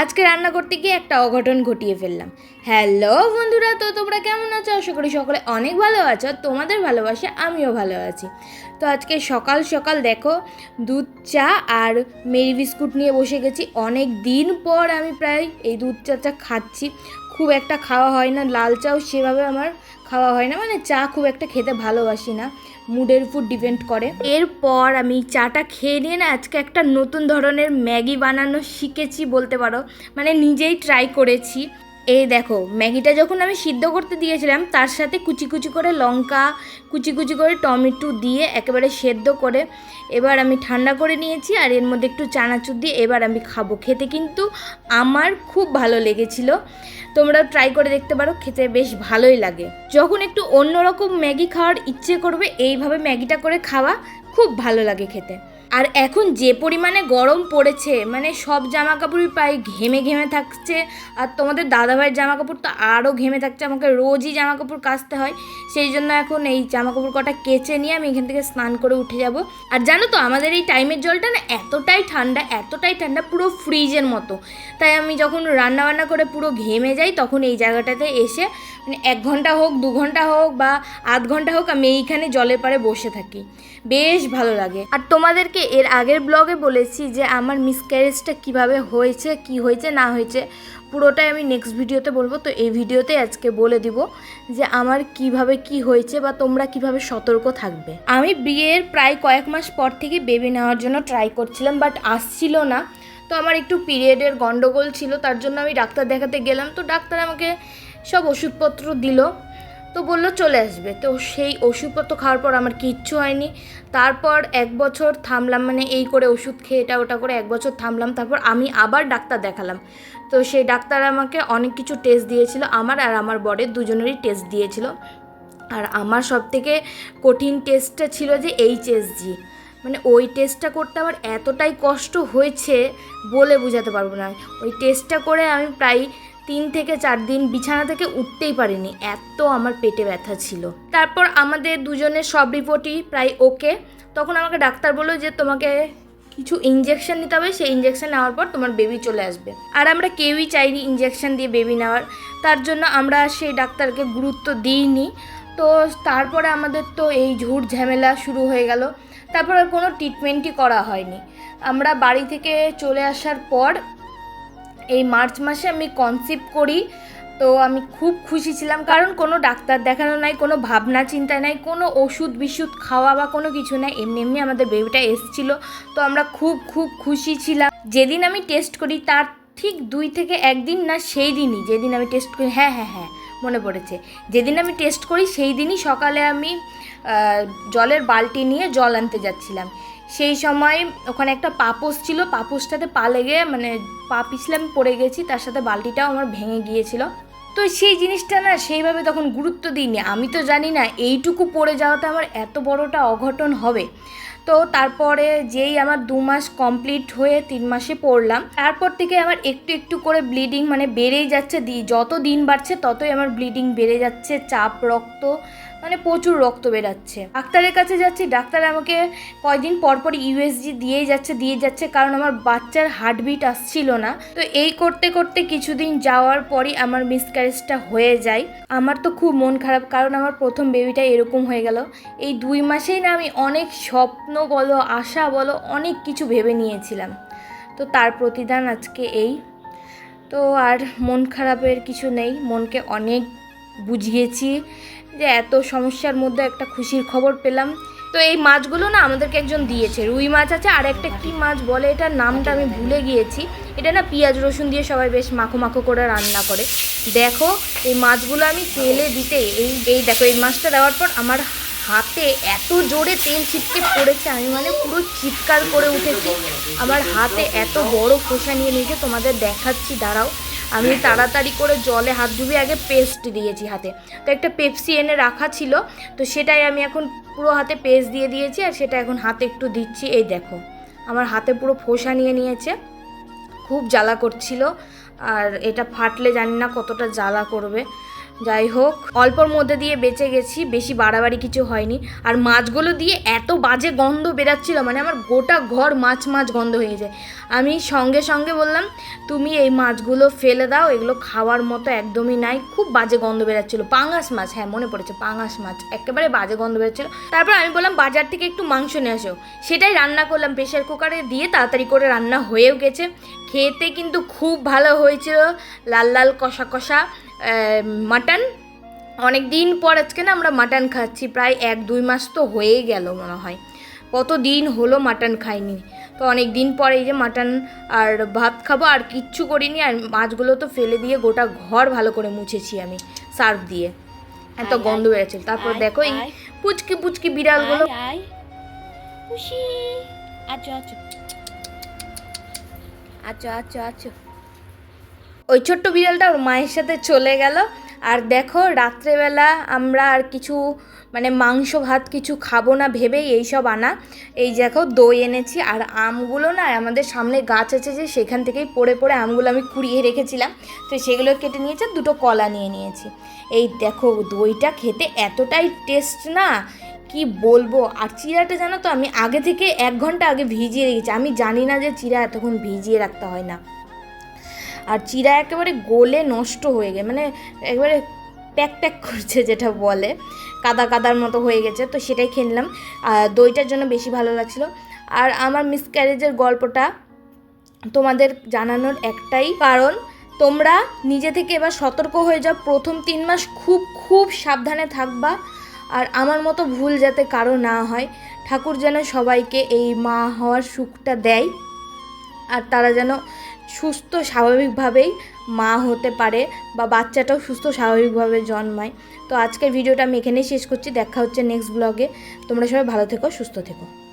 আজকে রান্না করতে গিয়ে একটা অঘটন ঘটিয়ে ফেললাম। হ্যালো বন্ধুরা, তো তোমরা কেমন আছো? আশা করি সকলে অনেক ভালো আছো, তোমাদের ভালোবাসে আমিও ভালো আছি। তো আজকে সকাল সকাল দেখো, দুধ, চা আর মেরি বিস্কুট নিয়ে বসে গেছি। অনেক দিন পর আমি প্রায় এই দুধ চাটা খাচ্ছি। খুব একটা খাওয়া হয় না, লাল চাও সেভাবে আমার খাওয়া হয় না। মানে চা খুব একটা খেতে ভালোবাসি না, মুডের উপর ডিপেন্ড করে। এরপর আমি চাটা খেয়ে নিয়ে না আজকে একটা নতুন ধরনের ম্যাগি বানানো শিখেছি বলতে পারো। মানে নিজেই ট্রাই করেছি। এই দেখো, ম্যাগিটা যখন আমি সিদ্ধ করতে দিয়েছিলাম, তার সাথে কুচি কুচি করে লঙ্কা, কুচি কুচি করে টমেটো দিয়ে একেবারে সেদ্ধ করে এবার আমি ঠান্ডা করে নিয়েছি আর এর মধ্যে একটু চানাচুর দিয়ে এবার আমি খাব। খেতে কিন্তু আমার খুব ভালো লেগেছিল। তোমরা ট্রাই করে দেখতে পারো, খেতে বেশ ভালোই লাগে। যখন একটু অন্যরকম ম্যাগি খাওয়ার ইচ্ছে করবে, এইভাবে ম্যাগিটা করে খাওয়া খুব ভালো লাগে খেতে। আর এখন যে পরিমাণে গরম পড়েছে মানে সব জামা কাপড়ই প্রায় ঘেমে ঘেমে থাকছে। আর তোমাদের দাদাভাইয়ের জামা কাপড় তো আরও ঘেমে থাকছে, আমাকে রোজই জামা কাপড় কাচতে হয়। সেই জন্য এখন এই জামা কাপড় কটা কেচে নিয়ে আমি এখান থেকে স্নান করে উঠে যাব। আর জানো তো, আমাদের এই টাইমের জলটা না এতটাই ঠান্ডা এতটাই ঠান্ডা, পুরো ফ্রিজের মতো। তাই আমি যখন রান্না বান্না করে পুরো ঘেমে যাই, তখন এই জায়গাটাতে এসে মানে এক ঘণ্টা হোক, দু ঘণ্টা হোক বা আধ ঘণ্টা হোক, আমি এইখানে জলের পাড়ে বসে থাকি। বেশ ভালো লাগে। আর তোমাদেরকে এর আগের ব্লগে বলেছি যে আমার মিসক্যারেজটা কীভাবে হয়েছে, কি হয়েছে, না হয়েছে, পুরোটাই আমি নেক্সট ভিডিওতে বলব। তো এই ভিডিওতে আজকে বলে দিব যে আমার কীভাবে কি হয়েছে বা তোমরা কীভাবে সতর্ক থাকবে। আমি বিয়ের প্রায় কয়েক মাস পর থেকে বেবি নেওয়ার জন্য ট্রাই করছিলাম বাট আসছিল না। তো আমার একটু পিরিয়ডের গন্ডগোল ছিল, তার জন্য আমি ডাক্তার দেখাতে গেলাম। তো ডাক্তার আমাকে সব ওষুধপত্র দিল। তো বলল চলে আসবে। তো সেই ওষুধপত্র খাওয়ার পর আমার কিচ্ছু হয়নি। তারপর এক বছর থামলাম মানে এই করে ওষুধ খেয়ে এটা ওটা করে এক বছর থামলাম। তারপর আমি আবার ডাক্তার দেখালাম। তো সেই ডাক্তার আমাকে অনেক কিছু টেস্ট দিয়েছিল, আমার আর আমার বরের দুজনেরই টেস্ট দিয়েছিল। আর আমার সব থেকে কঠিন টেস্টটা ছিল যে এইচএসজি মানে ওই টেস্টটা করতে আমার এতটাই কষ্ট হয়েছে বলে বোঝাতে পারব না। ওই টেস্টটা করে আমি প্রায় তিন থেকে চার দিন বিছানা থেকে উঠতেই পারিনি, এত আমার পেটে ব্যথা ছিল। তারপর আমাদের দুজনের সব রিপোর্টই প্রায় ওকে। তখন আমাকে ডাক্তার বলল যে, তোমাকে কিছু ইঞ্জেকশন নিতে হবে, সেই ইঞ্জেকশন নেওয়ার পর তোমার বেবি চলে আসবে। আর আমরা কেউই চাইনি ইঞ্জেকশন দিয়ে বেবি নেওয়ার। তার জন্য আমরা সেই ডাক্তারকে গুরুত্ব দিইনি। তো তারপরে আমাদের তো এই ঝুট ঝামেলা শুরু হয়ে গেল। তারপর কোনো ট্রিটমেন্টই করা হয়নি। আমরা বাড়ি থেকে চলে আসার পর এই মার্চ মাসে আমি কনসিভ করি, তো আমি খুব খুশি ছিলাম। কারণ কোনো ডাক্তার দেখানো নাই, কোনো ভাবনা চিন্তা নাই, কোনো ওষুধ বিশুধ খাওয়া বা কোনো কিছু নাই, এমনি এমনি আমাদের বেবিটা এসছিল। তো আমরা খুব খুব খুশি ছিলাম। যেদিন আমি টেস্ট করি, তার ঠিক দুই থেকে একদিন না, সেই দিনই, যেদিন আমি টেস্ট করি হ্যাঁ হ্যাঁ হ্যাঁ মনে পড়েছে। যেদিন আমি টেস্ট করি, সেই দিনই সকালে আমি জলের বালতি নিয়ে জল আনতে যাচ্ছিলাম। সেই সময় ওখানে একটা পাপোস ছিল পাপোসটাতে পা লেগে মানে পা পিছলে আমি পড়ে গেছি, তার সাথে বালতিটাও আমার ভেঙে গিয়েছিল। তো সেই জিনিসটা না সেইভাবে তখন গুরুত্ব দিইনি। আমি তো জানি না এইটুকু পড়ে যাওয়াতে আমার এত বড়টা অঘটন হবে। তো তারপরে যেই আমার দু মাস কমপ্লিট হয়ে তিন মাসে পড়লাম, তারপর থেকে আমার একটু একটু করে ব্লিডিং মানে বেড়েই যাচ্ছে। যত দিন বাড়ছে ততই আমার ব্লিডিং বেড়ে যাচ্ছে। চাপ, রক্ত মানে প্রচুর রক্ত বেরাচ্ছে। ডাক্তারের কাছে যাচ্ছি, ডাক্তার আমাকে কয়দিন পর পর ইউএসজি দিয়েই যাচ্ছে, দিয়ে যাচ্ছে, কারণ আমার বাচ্চার হার্টবিট আসছিল না। তো এই করতে করতে কিছুদিন যাওয়ার পরই আমার মিসক্যারেজটা হয়ে যায়। আমার তো খুব মন খারাপ, কারণ আমার প্রথম বেবিটা এরকম হয়ে গেল। এই দুই মাসেই না আমি অনেক স্বপ্ন বলো, আশা বলো, অনেক কিছু ভেবে নিয়েছিলাম। তো তার প্রতিদান আজকে এই। তো আর মন খারাপের কিছু নেই, মনকে অনেক বুঝিয়েছি যে এত সমস্যার মধ্যে একটা খুশির খবর পেলাম। তো এই মাছগুলো না আমাদেরকে একজন দিয়েছে। রুই মাছ আছে, আর একটা কি মাছ বলে, এটার নামটা আমি ভুলে গিয়েছি। এটা না পেঁয়াজ রসুন দিয়ে সবাই বেশ মাখো মাখো করে রান্না করে। দেখো, এই মাছগুলো আমি তেলে দিতে, এই এই দেখো, এই মাছটা দেওয়ার পর আমার হাতে এত জোরে তেল ছিটকে পড়েছে, আমি মানে পুরো চিৎকার করে উঠেছি। আমার হাতে এত বড় ফোসা নিয়ে নিয়েছে, তোমাদের দেখাচ্ছি, দাঁড়াও। আমি তাড়াতাড়ি করে জলে হাত ডুবিয়ে আগে পেস্ট দিয়েছি হাতে। তো একটা পেপসি এনে রাখা ছিল, তো সেটাই আমি এখন পুরো হাতে পেস্ট দিয়ে দিয়েছি আর সেটা এখন হাতে একটু দিচ্ছি। এই দেখো, আমার হাতে পুরো ফোসা নিয়ে নিয়েছে। খুব জ্বালা করছিল, আর এটা ফাটলে জানি না কতটা জ্বালা করবে। যাই হোক, অল্পর মধ্যে দিয়ে বেঁচে গেছি, বেশি বাড়াবাড়ি কিছু হয়নি। আর মাছগুলো দিয়ে এত বাজে গন্ধ বেরাচ্ছিল মানে আমার গোটা ঘর মাছ মাছ গন্ধ হয়ে যায়। আমি সঙ্গে সঙ্গে বললাম, তুমি এই মাছগুলো ফেলে দাও, এগুলো খাওয়ার মতো একদমই নাই। খুব বাজে গন্ধ বেরাচ্ছিল। পাঙাশ মাছ হ্যাঁ মনে পড়েছে, পাঙাশ মাছ, একেবারে বাজে গন্ধ বেরাচ্ছিল। তারপর আমি বললাম, বাজার থেকে একটু মাংস নিয়ে আসো। সেটাই রান্না করলাম প্রেশার কুকারে দিয়ে তাড়াতাড়ি করে রান্না হয়েও গেছে। খেতে কিন্তু খুব ভালো হয়েছিল, লাল লাল কষা কষা। মাটন। অনেক দিন পর আজকে না আমরা মাটন খাচ্ছি প্রায় এক দুই মাস তো হয়েই গেল মনে হয়। কত দিন হলো মাটন খাইনি। তো অনেক দিন পরে এই যে মাটন আর ভাত খাব আর কিচ্ছু করিনি আর মাছগুলো তো ফেলে দিয়ে গোটা ঘর ভালো করে মুছেছি আমি সার্ফ দিয়ে। এত গন্ধ বেড়েছিল তারপর দেখো এই পুচকি পুচকি বিড়ালগুলো। আচ্ছা আচ্ছা। আচ্ছা আচ্ছা আচ্ছা। ওই ছোট্ট বিড়ালটা ওর মায়ের সাথে চলে গেল। আর দেখো, রাত্রেবেলা আমরা আর কিছু মানে মাংস, ভাত কিছু খাব না ভেবেই এইসব আনা। এই দেখো, দই এনেছি আর আমগুলো না, আমাদের সামনে গাছ আছে যে, সেখান থেকেই পড়ে পড়ে আমগুলো আমি কুড়িয়ে রেখেছিলাম। তো সেগুলো কেটে নিয়েছে দুটো কলা নিয়ে নিয়েছি। এই দেখো, দইটা খেতে এতটাই টেস্ট না, কি বলব? আর চিরাটা জানো তো, আমি আগে থেকে এক ঘণ্টা আগে ভিজিয়ে রেখেছি। আমি জানি না যে চিরা এতক্ষণ ভিজিয়ে রাখতে হয় না। আর চিরা একেবারে গোলে নষ্ট হয়ে গে মানে একবারে প্যাক প্যাক করছে যেটা বলে, কাদা কাদার মতো হয়ে গেছে, তো সেটাই খেললাম দইটার জন্য বেশি ভালো লাগছিল। আর আমার মিসক্যারেজের গল্পটা তোমাদের জানানোর একটাই কারণ, তোমরা নিজে থেকে এবার সতর্ক হয়ে যাও, প্রথম তিন মাস খুব খুব সাবধানে থাকবা। আর আমার মতো ভুল যাতে কারও না হয়, ঠাকুর যেন সবাইকে এই মা হওয়ার সুখটা দেয়। আর তারা যেন সুস্থ স্বাভাবিকভাবেই মা হতে পারে বা বাচ্চাটাও সুস্থ স্বাভাবিকভাবে জন্মায়। তো আজকের ভিডিওটা আমি এখানেই শেষ করছি। দেখা হচ্ছে নেক্সট ব্লগে তোমরা সবাই ভালো থেকো, সুস্থ থেকো।